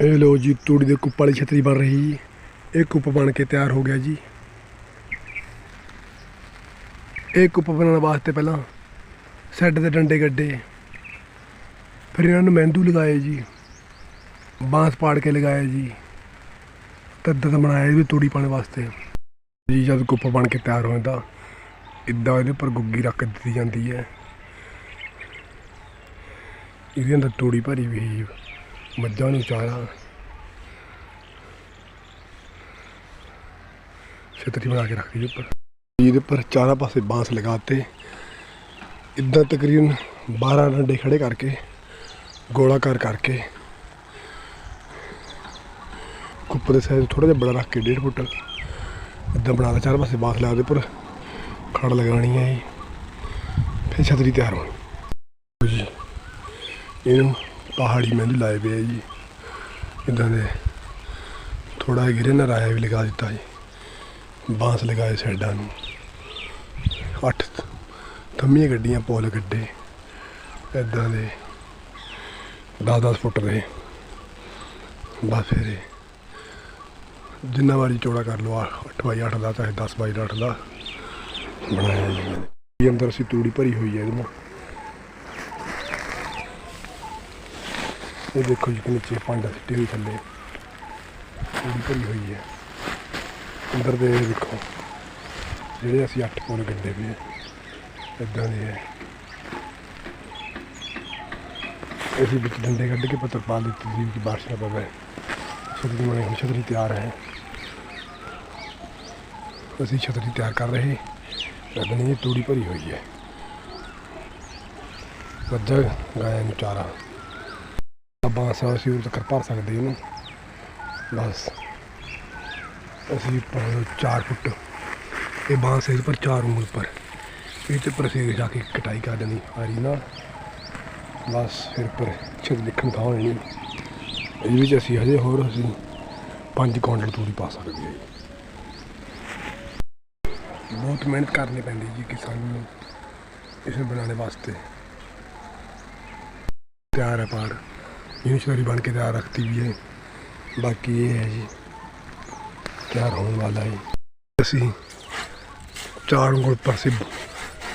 ਇਹ ਲੋ ਜੀ, ਤੂੜੀ ਦੇ ਕੁੱਪ ਵਾਲੀ ਛਤਰੀ ਬਣ ਰਹੀ ਜੀ। ਇਹ ਕੁੱਪ ਬਣ ਕੇ ਤਿਆਰ ਹੋ ਗਿਆ ਜੀ। ਇਹ ਕੁੱਪ ਬਣਾਉਣ ਵਾਸਤੇ ਪਹਿਲਾਂ ਸੈੱਡ ਦੇ ਡੰਡੇ ਗੱਡੇ, ਫਿਰ ਇਹਨਾਂ ਨੂੰ ਮਹਿੰਦੂ ਲਗਾਏ ਜੀ। ਬਾਂਸ ਪਾੜ ਕੇ ਲਗਾਏ ਜੀ। ਤਦ ਬਣਾਇਆ ਇਹ ਵੀ ਤੂੜੀ ਪਾਉਣ ਵਾਸਤੇ। ਜੀ, ਜਦ ਕੁੱਪ ਬਣ ਕੇ ਤਿਆਰ ਹੋ ਜਾਂਦਾ ਇਦਾਂ ਇਹਦੇ ਉੱਪਰ ਗੁੱਗੀ ਰੱਖ ਦਿੱਤੀ ਜਾਂਦੀ ਹੈ। ਇਹਦੇ ਅੰਦਰ ਤੂੜੀ ਭਰੀ ਵੀ ਹੈ। ਮੱਝਾਂ ਨੂੰ ਚਾਰਾ ਛਤਰੀ ਬਣਾ ਕੇ ਰੱਖਦੀ ਉੱਪਰ। ਇਹਦੇ ਉੱਪਰ ਚਾਰਾਂ ਪਾਸੇ ਬਾਂਸ ਲਗਾਤੇ। ਇਦਾਂ ਤਕਰੀਬਨ 12 ਡੰਡੇ ਖੜੇ ਕਰਕੇ ਗੋਲਾਕਾਰ ਕਰਕੇ। ਕੁੱਪ ਦੇ ਸਾਈਜ਼ ਥੋੜਾ ਜਿਹਾ ਬੜਾ ਰੱਖ ਕੇ 1.5 ਫੁੱਟ। ਇਦਾਂ ਕੇ ਚਾਰ ਪਾਸੇ ਬਾਂਸ ਲਗਾ ਦੇ ਉੱਪਰ। ਖੜ ਲਗਾਣੀ ਹੈ ਜੀ ਫਿਰ ਛਤਰੀ ਤਿਆਰ ਹੋਣੀ। ਜੀ। ਇਹਨੂੰ ਪਹਾੜੀ ਮਹਿੰਦੀ ਲਾਏ ਪਏ ਆ ਜੀ। ਇਦਾਂ ਦੇ ਥੋੜਾ ਜਿਹਾ ਗਿਰੇ ਨਰਾਇਆ ਵੀ ਲਗਾ ਦਿੱਤਾ ਜੀ। ਬਾਂਸ ਲਗਾਏ ਸਾਈਡਾਂ ਨੂੰ। ਅੱਠ ਥੰਮੀਆਂ ਗੱਡੀਆਂ ਪੋਲ ਗੱਡੇ। ਇਦਾਂ ਦੇ 10-10 ਫੁੱਟ ਰਹੇ। ਬਸ ਫਿਰ ਜਿੰਨਾ ਵਾਰੀ ਚੌੜਾ ਕਰ ਲਓ 8 ਬਾਈ 8 ਦਾ, ਚਾਹੇ 10 ਬਾਈ 8 ਦਾ। ਬਣਾਇਆ ਜੀ। ਅੰਦਰ ਅਸੀਂ ਤੂੜੀ ਭਰੀ ਹੋਈ ਹੈ ਇਹਦੇ ਨਾਲ। ਇਹ ਦੇਖੋ ਜੀ ਕਿ ਨੀਚੇ ਪਾਂਡਾ ਸਿੱਟੀ ਹੋਈ ਥੱਲੇ। ਤੂੜੀ ਭਰੀ ਹੋਈ ਹੈ। ਅੰਦਰ ਦੇ ਦੇਖੋ, ਜਿਹੜੇ ਅਸੀਂ 8 ਪੌਣੇ ਗੱਡੇ ਵੀ ਇਦਾਂ ਦੇ ਹੈ। ਅਸੀਂ ਵਿੱਚ ਡੰਡੇ ਕੱਢ ਕੇ ਪੱਤਰ ਪਾ ਦਿੱਤੀ ਸੀ ਕਿ ਬਾਰਿਸ਼ ਨਾ ਪਵੇ। ਛਤਰੀ ਬਣੇ ਹੁਣ ਛਤਰੀ ਤਿਆਰ ਹੈ। ਅਸੀਂ ਛਤਰੀ ਤਿਆਰ ਕਰ ਰਹੇ ਲੱਗਣੀ ਇਹ ਤੂੜੀ ਭਰੀ ਹੋਈ ਹੈ। ਮੱਝਾਂ ਗਾਇਆਂ ਨੂੰ ਚਾਰਾ। ਬਾਂਸ ਨਾਲ ਅਸੀਂ ਉਰ ਤੱਕ ਭਰ ਸਕਦੇ ਇਹਨੂੰ। ਬਸ। ਅਸੀਂ ਉੱਪਰ 4 ਫੁੱਟ। ਇਹ ਬਾਂਸ ਇਸ ਪਰ 4 ਉਂਗਲ ਪਰ। ਇਹ ਤੇ ਪਰ ਅਸੀਂ ਜਾ ਕੇ ਕਟਾਈ ਕਰ ਦੇਣੀ ਆਰੀ ਨਾਲ। ਬਸ ਫਿਰ ਪਰ ਛਿੜ ਦੇਖਣ ਤਾਂ ਹੋਣੀ ਇਹਦੇ ਵਿੱਚ ਅਸੀਂ ਹਜੇ ਹੋਰ ਅਸੀਂ 5 ਕੁਇੰਟਲ ਤੂੜੀ ਪਾ ਸਕਦੇ ਹਾਂ ਜੀ। ਬਹੁਤ ਮਿਹਨਤ ਕਰਨੀ ਪੈਂਦੀ ਜੀ ਕਿਸਾਨ ਨੂੰ ਇਸ ਨੂੰ ਬਣਾਉਣ ਵਾਸਤੇ। ਤਿਆਰ ਹੈ ਪਾਰ ਇਹਨੂੰ ਸ਼ਰੀ ਬਣ ਕੇ ਤਿਆਰ ਰੱਖਤੀ ਵੀ ਹੈ ਬਾਕੀ ਇਹ ਹੈ ਜੀ ਤਿਆਰ ਹੋਣ ਵਾਲਾ ਹੈ ਅਸੀਂ ਚਾਰ ਉਂਗਲ ਪਰ ਸੇ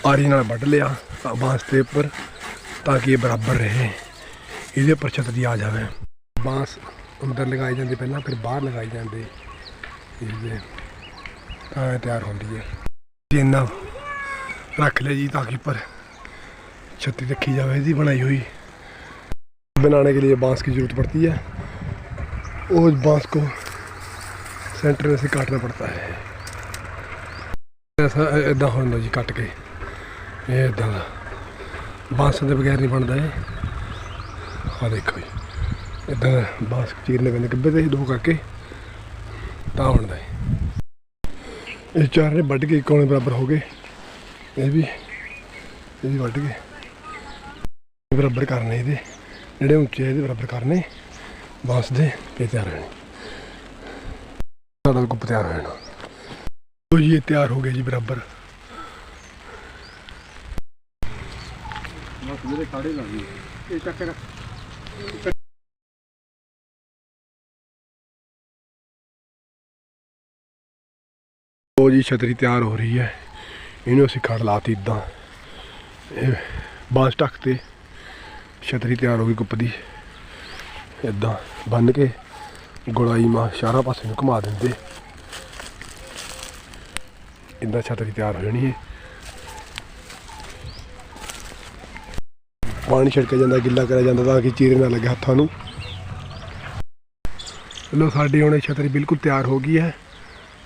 ਆਰੀ ਨਾਲ ਵੱਢ ਲਿਆ ਬਾਂਸ ਦੇ ਉੱਪਰ ਤਾਂ ਕਿ ਇਹ ਬਰਾਬਰ ਰਹੇ ਇਹਦੇ ਉੱਪਰ ਛਤਰੀ ਆ ਜਾਵੇ ਬਾਂਸ ਅੰਦਰ ਲਗਾਏ ਜਾਂਦੇ ਪਹਿਲਾਂ ਫਿਰ ਬਾਹਰ ਲਗਾਏ ਜਾਂਦੇ ਇਹਦੇ ਤਾਂ ਇਹ ਤਿਆਰ ਹੁੰਦੀ ਹੈ ਜੀ ਇੰਨਾ ਰੱਖ ਲਿਆ ਜੀ ਤਾਂ ਕਿ पर छतरी रखी जाए इसकी बनाई हुई बनाने के लिए बांस की ज़रूरत पड़ती है और बांस को सेंटर में से काटना पड़ता है ऐसा इदा होता जी कट के ये इदा का बांस के बगैर नहीं बनता है आ देखो जी इदा बांस चीरने पैंते गब्बे से दो करके ਤਾਂ ਬਣਦਾ ਹੈ ਇਹ ਚਾਰੇ ਵੱਢ ਕੇ ਕੋਣੇ ਬਰਾਬਰ ਹੋ ਗਏ ਇਹ ਵੀ ਇਹ ਵੀ ਵੱਢ ਕੇ ਬਰਾਬਰ ਕਰਨੇ ਇਹਦੇ ਜਿਹੜੇ ਉੱਚੇ ਇਹਦੇ ਬਰਾਬਰ ਕਰਨੇ ਬਾਂਸ ਦੇ ਤੇ ਤਿਆਰ ਹੋਣੇ। ਸਾਡਾ ਗੁੱਪ ਤਿਆਰ ਹੋ ਜਾਣਾ ਲਓ ਜੀ ਤਿਆਰ ਹੋ ਗਿਆ ਜੀ ਬਰਾਬਰ। ਬਸ ਮੇਰੇ ਖਾੜੇ ਲਾ ਦੀ ਇਹ ਚੱਕ ਕੇ ਰੱਖ। ਲਓ ਜੀ ਛਤਰੀ ਤਿਆਰ ਹੋ ਰਹੀ ਹੈ। ਇਹਨੂੰ ਅਸੀਂ ਖੜ ਲਾਤੀ ਇਦਾਂ। ਇਹ ਬਾਂਸ ਢੱਕ ਤੇ ਛਤਰੀ ਤਿਆਰ ਹੋ ਗਈ ਗੁੱਪ ਦੀ। ਇਦਾਂ ਬੰਨ ਕੇ ਗੁਲਾਈ ਮਾ ਚਾਰਾਂ ਪਾਸੇ ਨੂੰ ਘੁਮਾ ਦਿੰਦੇ। ਇਦਾਂ ਛਤਰੀ ਤਿਆਰ ਹੋ ਜਾਣੀ ਹੈ ਪਾਣੀ ਛਿੜਕਿਆ ਜਾਂਦਾ, ਗਿੱਲਾ ਕਰਿਆ ਜਾਂਦਾ ਤਾਂ ਕਿ ਚੀਰੇ ਨਾ ਲੱਗੇ ਹੱਥਾਂ ਨੂੰ। ਲੋ ਸਾਡੀ ਹੁਣ ਇਹ ਛਤਰੀ ਬਿਲਕੁਲ ਤਿਆਰ ਹੋ ਗਈ ਹੈ।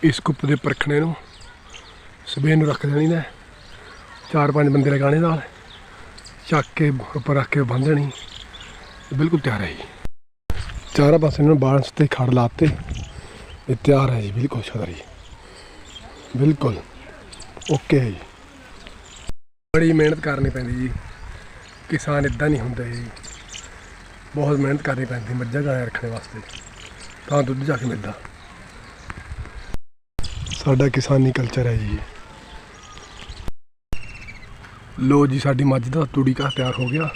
ਇਸ ਕੁੱਪ ਦੇ ਪਰਖਣੇ ਨੂੰ ਸਵੇਰ ਨੂੰ ਰੱਖ ਦੇਣੀ ਨੇ ਚਾਰ ਪੰਜ ਬੰਦੇ ਲਗਾਣੇ ਨਾਲ। ਚੱਕ ਕੇ ਉੱਪਰ ਰੱਖ ਕੇ ਬੰਨ੍ਹ ਦੇਣੀ ਬਿਲਕੁਲ ਤਿਆਰ ਹੈ ਜੀ। ਚਾਰਾਂ ਪਾਸੇ ਨੂੰ ਬਾਂਸ ਤੇ ਖੜ ਲਾਤੇ। ਇਹ ਤਿਆਰ ਹੈ ਜੀ, ਬਿਲਕੁਲ ਛਤਰੀ ਬਿਲਕੁਲ। ਓਕੇ ਹੈ ਜੀ। ਬੜੀ ਮਿਹਨਤ ਕਰਨੀ ਪੈਂਦੀ ਜੀ। ਕਿਸਾਨ ਇਦਾਂ ਨਹੀਂ ਹੁੰਦੇ ਜੀ। ਬਹੁਤ ਮਿਹਨਤ ਕਰਨੀ ਪੈਂਦੀ, ਮੱਝਾਂ ਗਾਂ ਰੱਖਣ ਵਾਸਤੇ। ਤਾਂ ਦੁੱਧ ਜਾ ਕੇ ਮਿਲਦਾ। ਸਾਡਾ ਕਿਸਾਨੀ ਕਲਚਰ ਹੈ ਜੀ। ਲੋ ਜੀ, ਸਾਡੀ ਮੱਝ ਦਾ ਤੂੜੀ ਘਰ ਤਿਆਰ ਹੋ ਗਿਆ।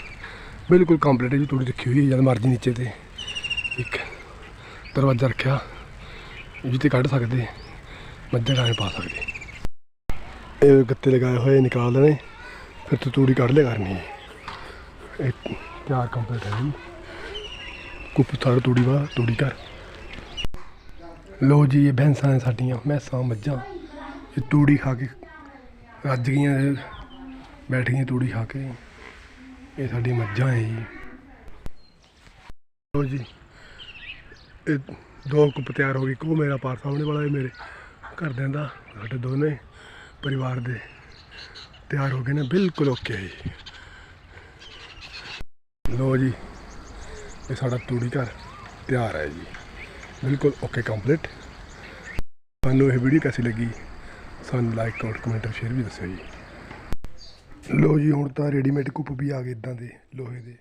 ਬਿਲਕੁਲ ਕੰਪਲੀਟ ਹੈ ਜੀ, ਤੂੜੀ ਰੱਖੀ ਹੋਈ ਹੈ, ਜਦ ਮਰਜ਼ੀ ਨੀਚੇ ਤੇ ਇੱਕ ਦਰਵਾਜ਼ਾ ਰੱਖਿਆ ਜਿੱਤੇ ਕੱਢ ਸਕਦੇ, ਮੱਝਾਂ ਗਾਂ ਪਾ ਸਕਦੇ। ਇਹ ਗੱਤੇ ਲਗਾਏ ਹੋਏ, ਨਿਕਾਲ ਦੇਣੇ, ਫਿਰ ਤੂੰ ਤੂੜੀ ਕੱਢ ਲਿਆ ਕਰਨੀ ਹੈ। ਇਹ ਤਿਆਰ ਕੰਪਲੀਟ ਹੈ ਜੀ। ਕੁੱਪ ਥਾਰ ਤੂੜੀ ਵਾ, ਤੂੜੀ ਕਰ ਲੋ ਜੀ, ਇਹ ਭੈਂਸਾਂ ਨੇ ਸਾਡੀਆਂ, ਮੈਸਾਂ, ਮੱਝਾਂ, ਇਹ ਤੂੜੀ ਖਾ ਕੇ ਰੱਜ ਗਈਆਂ ਬੈਠ ਗਈਆਂ ਤੂੜੀ ਖਾ ਕੇ ਇਹ ਸਾਡੀ ਮੱਝਾਂ ਹੈ ਜੀ। ਲੋ ਜੀ, ਇਹ ਦੋ ਕੁੱਪ ਤਿਆਰ ਹੋ ਗਈ ਕੋ ਮੇਰਾ ਪਾਰ ਸਾਹਮਣੇ ਵਾਲਾ ਇਹ ਮੇਰੇ ਘਰਦਿਆਂ ਦਾ, ਸਾਡੇ ਦੋਨੇ ਪਰਿਵਾਰ ਦੇ ਤਿਆਰ ਹੋ ਗਏ ਨੇ, ਬਿਲਕੁਲ ਓਕੇ ਹੈ ਜੀ। ਲੋ ਜੀ, ਇਹ ਸਾਡਾ ਤੂੜੀ ਘਰ ਤਿਆਰ ਹੈ ਜੀ। ਬਿਲਕੁਲ ਓਕੇ ਕੰਪਲੀਟ ਤੁਹਾਨੂੰ ਇਹ ਵੀਡੀਓ ਕਿਵੇਂ ਲੱਗੀ, ਸਾਨੂੰ ਲਾਈਕ ਕਮੈਂਟ ਕਮੈਂਟ ਸ਼ੇਅਰ ਵੀ ਦੱਸਿਓ ਜੀ। ਲੋ ਜੀ ਹੁਣ ਤਾਂ ਰੈਡੀਮੇਡ ਕੁੱਪ ਵੀ ਆ ਗਏ ਇਦਾਂ ਦੇ ਲੋਹੇ ਦੇ।